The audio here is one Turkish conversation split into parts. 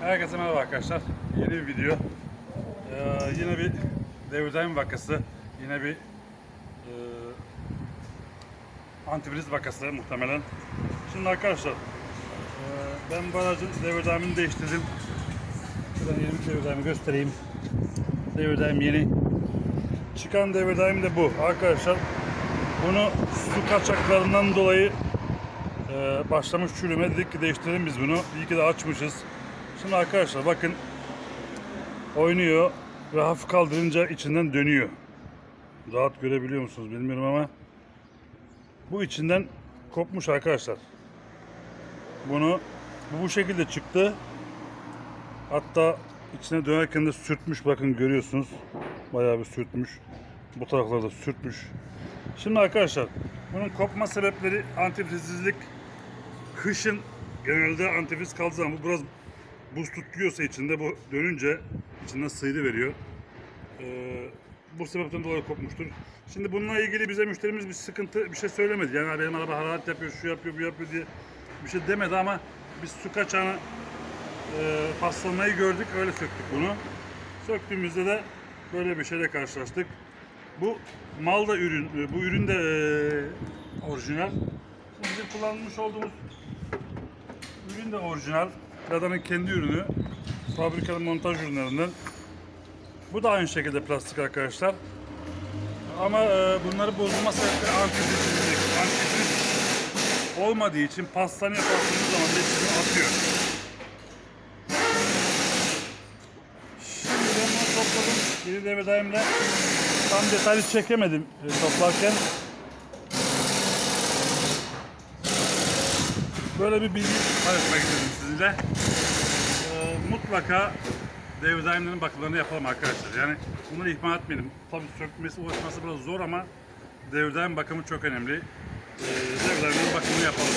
Herkese merhaba arkadaşlar. Yeni bir video. Ee, yine bir devirdaim vakası. Yine bir e, antifriz vakası muhtemelen. Şimdi arkadaşlar e, ben bu aracın devirdaimini değiştirdim. Şuradan yeni bir devirdaimi göstereyim. Devirdaim yeni. Çıkan devirdaim de bu. Arkadaşlar bunu su kaçaklarından dolayı ee, başlamış çürüme dedik ki değiştirelim biz bunu. İyi ki de açmışız. Şimdi arkadaşlar bakın oynuyor ve hafif kaldırınca içinden dönüyor. Rahat görebiliyor musunuz bilmiyorum ama bu içinden kopmuş arkadaşlar. Bunu bu bu şekilde çıktı. Hatta içine dönerken de sürtmüş bakın görüyorsunuz. Bayağı bir sürtmüş. Bu taraflarda da sürtmüş. Şimdi arkadaşlar bunun kopma sebepleri antifrizsizlik. Kışın genelde antifriz kaldığı zaman bu biraz buz tutuyorsa içinde bu dönünce içinden sıyrı veriyor. Ee, bu sebepten dolayı kopmuştur. Şimdi bununla ilgili bize müşterimiz bir sıkıntı bir şey söylemedi. Yani benim araba hararet yapıyor, şu yapıyor, bu yapıyor diye bir şey demedi ama biz su kaçağını e, paslanmayı gördük, öyle söktük bunu. Söktüğümüzde de böyle bir şeyle karşılaştık. Bu mal da ürün, e, bu ürün de e, orijinal. Şimdi bizim kullanmış olduğumuz ürün de orijinal. Lada'nın kendi ürünü. Fabrikalı montaj ürünlerinden. Bu da aynı şekilde plastik arkadaşlar. Ama e, bunları bozulma sebepleri antifrizsizlik. Antifriz olmadığı için pastaneye bastığınız zaman hepsini atıyor. Şimdi ben bunu topladım. Geri devre daimle tam detaylı çekemedim e, toplarken. Böyle bir bilgi paylaşmak istedim sizinle. Ee, mutlaka daimlerinin bakımlarını yapalım arkadaşlar. Yani bunları ihmal etmeyelim. Tabii sökmesi, ulaşması biraz zor ama daim bakımı çok önemli. Ee, daimlerinin bakımını yapalım.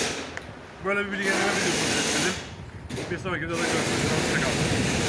Böyle bir bilgilendirme videosu istedim. Bir sonraki videoda görüşmek üzere. Hoşçakalın.